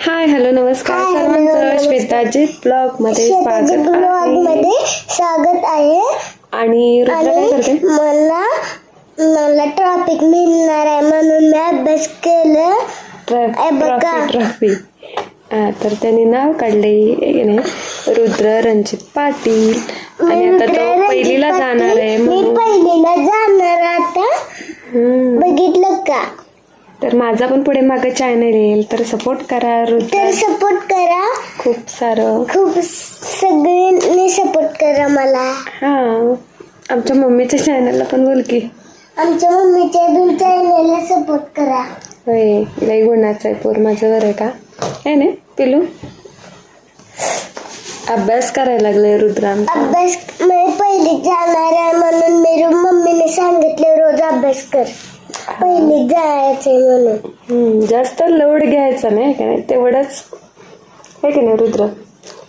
Hi hello नमस्कार सर्वांचं. श्वेताजित ब्लॉगमध्ये स्वागत ब्लॉग आहे. मध्ये स्वागत आहे. आणि मला मला ट्रॉफिक मिळणार आहे म्हणून मी अभ्यास केलं. बघा. ट्रॉफी तर त्यांनी नाव काढले आहे नाही? रुद्र रणजित पाटील. आणि आता तो रुद्र पहिलीला जाणार आहे पाटील. मी म्हणून. पहिलीला जाणार आता हम्म. बघितलं का तर माझा पण पुढे मागे चॅनल येईल. तर सपोर्ट करा रुद्र. तर सपोर्ट करा. खूप सारं. खूप सगळ्यांनी सपोर्ट करा मला. हा. आमच्या मम्मीच्या चॅनलला पण बोल की. आमच्या मम्मीच्या दोन चॅनलला सपोर्ट करा. होय लई गुणाचं आहे. पोर माझं बरं आहे का? आहे ना पिलू? अभ्यास करायला लागलाय रुद्र. आमचा अभ्यास मी पहिली जाणार आहे म्हणून मी रो- मम्मीने सांगितले रोज अभ्यास कर. पहिली जायचंय म्हणून. हम्म, जास्त लोड घ्यायचा नाही का नाही? तेवढंच आहे की नाही रुद्र?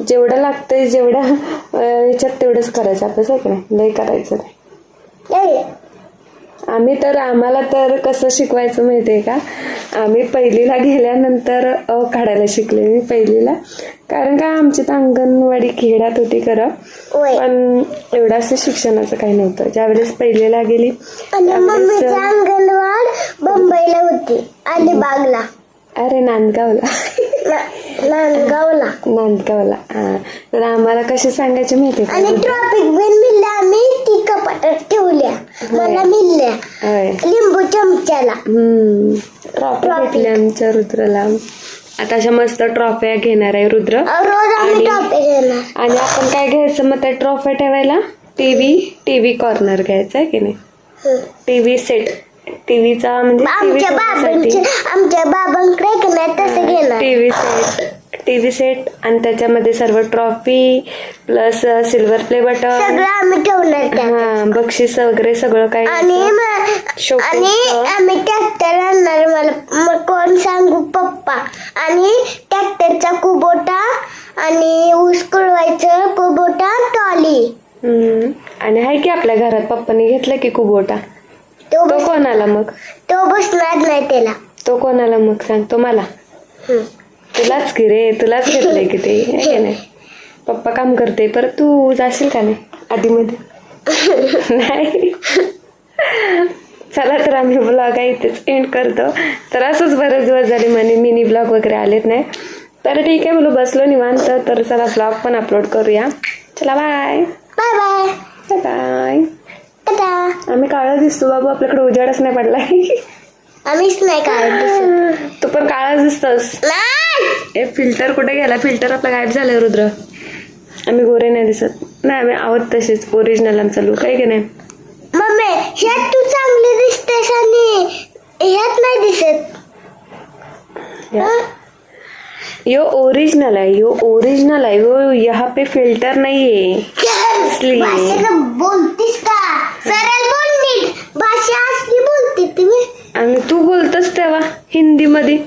जेवढं लागतंय जेवढं अं, ह्याच्यात तेवढंच करायचं अभ्यास आहे की नाही? लई करायचं नाही. नाही. आम्ही तर आम्हाला तर कसं शिकवायचं माहितीये का? आम्ही पहिलीला गेल्यानंतर अ काढायला शिकले मी पहिलीला. कारण का आमची तर अंगणवाडी खेड्यात होती खरं. पण एवढं असं शिक्षणाचं काही नव्हतं. ज्यावेळेस पहिलीला गेली आणि त्यावेळेस, मम्मीची अंगणवाड मुंबईला होती अलिबागला. अरे नांदगावला. ना- नांदगावला. नांदगावला. हा. तर आम्हाला कसे सांगायचे माहितीये का? आणि ट्रॉफिक बिन मिळल्या आम्ही ती कपाटात ठेवल्या. मला मिळल्या होय. लिंबू चमच्याला. हम्म ट्रॉफी Trophy. भेटली आमच्या रुद्रला. आता अशा मस्त ट्रॉफ्या घेणार आहे रुद्र. रोज आम्ही आणि- ट्रॉफी घेणार. आणि आपण काय घ्यायचं मग त्या ट्रॉफी ठेवायला? टीव्ही टीव्ही कॉर्नर घ्यायचा आहे की नाही? हं. टीव्ही सेट टीव्हीचा म्हणजे आमच्या बाबांची आमच्या बाबांकडे की नाही तसं घेणार. टीव्ही सेट टीव्ही सेट आणि त्याच्यामध्ये सर्व trophy plus silver play button सगळं आम्ही ठेवणार त्यात. हा बक्षीस वगैरे सगळं काही आणि असं. म- Showcase आणि चं. आम्ही ट्रॅक्टर आणणार मला. मग कोण सांगू? पप्पा. आणि ट्रॅक्टरचा कुबोटा आणि ऊस कुळवायचं कुबोटा टॉली हम्म. आणि आहे की आपल्या घरात पप्पानी घेतलं की कुबोटा? तो तो बस- कोणाला मग? तो बसणार नाही त्याला. तो कोणाला मग सांग? तो मला. तुलाच की रे तुलाच घेतलंय की ते. आहे की नाही? पप्पा काम करते परत तू जाशील का नाही आधीमध्ये? नाही. चला तर आम्ही ब्लॉग आहे इथेच एंड करतो. तर असंच बरेच दिवस झाले म्हणे मिनी ब्लॉग वगैरे आलेत नाही. तर ठीक आहे बोलू बसलो निवांत. तर चला ब्लॉग पण अपलोड करूया. चला बाय बाय बाय बाय आम्ही काळा दिसतो बाबू आपल्याकडे उजाडच नाही पडलाय. आम्हीच नाही दिसत. तू पण काळाच दिसतोस. ए फिल्टर कुठे गेला? फिल्टर आपला गायब झालाय रुद्र. आम्ही गोरे नाही दिसत. नाही आम्ही आहोत तसेच ओरिजिनल आमचा लुक आहे की नाही? मम्मी ह्यात तू चांगली दिसतेस आणि ह्यात नाही दिसत. हं? यो ओरिजिनल आहे यो ओरिजिनल आहे. यो यहाँ पे फिल्टर नहीं है असली. भाषेला बोलतीस का? सरळ बोल नीट. भाषा असली बोलते तुम्ही आणि तू बोलतस तेव्हा हिंदी मध्ये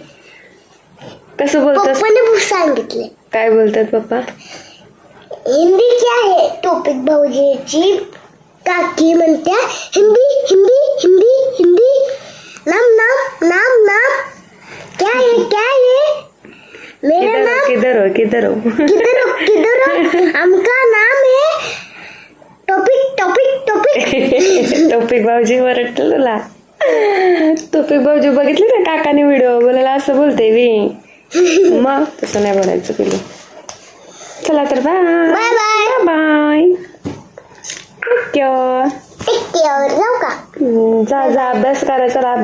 कसं बोलतस पप्पाने सांगितले. काय बोलतात पप्पा? हिंदी क्या है टॉपिक भाऊजीची काकी म्हणत्या हिंदी हिंदी हिंदी हिंदी. नाम नाम नाम नाम. क्या है क्या है? मेरा किधर हो नाम किधर हो किधर हो? किधर हो किधर हो? हमका नाम है टॉपिक टॉपिक टॉपिक. टोपिक भाऊजी वरटलं तुला. टोपिक भाऊजी बघितले ना काकाने व्हिडिओ बोलायला असं बोलते मी. मग तसं नाही बोलायचं पिलू चला तर बाय बाय बाय बाय जाऊ का जा जा अभ्यास करायचा अभ्यास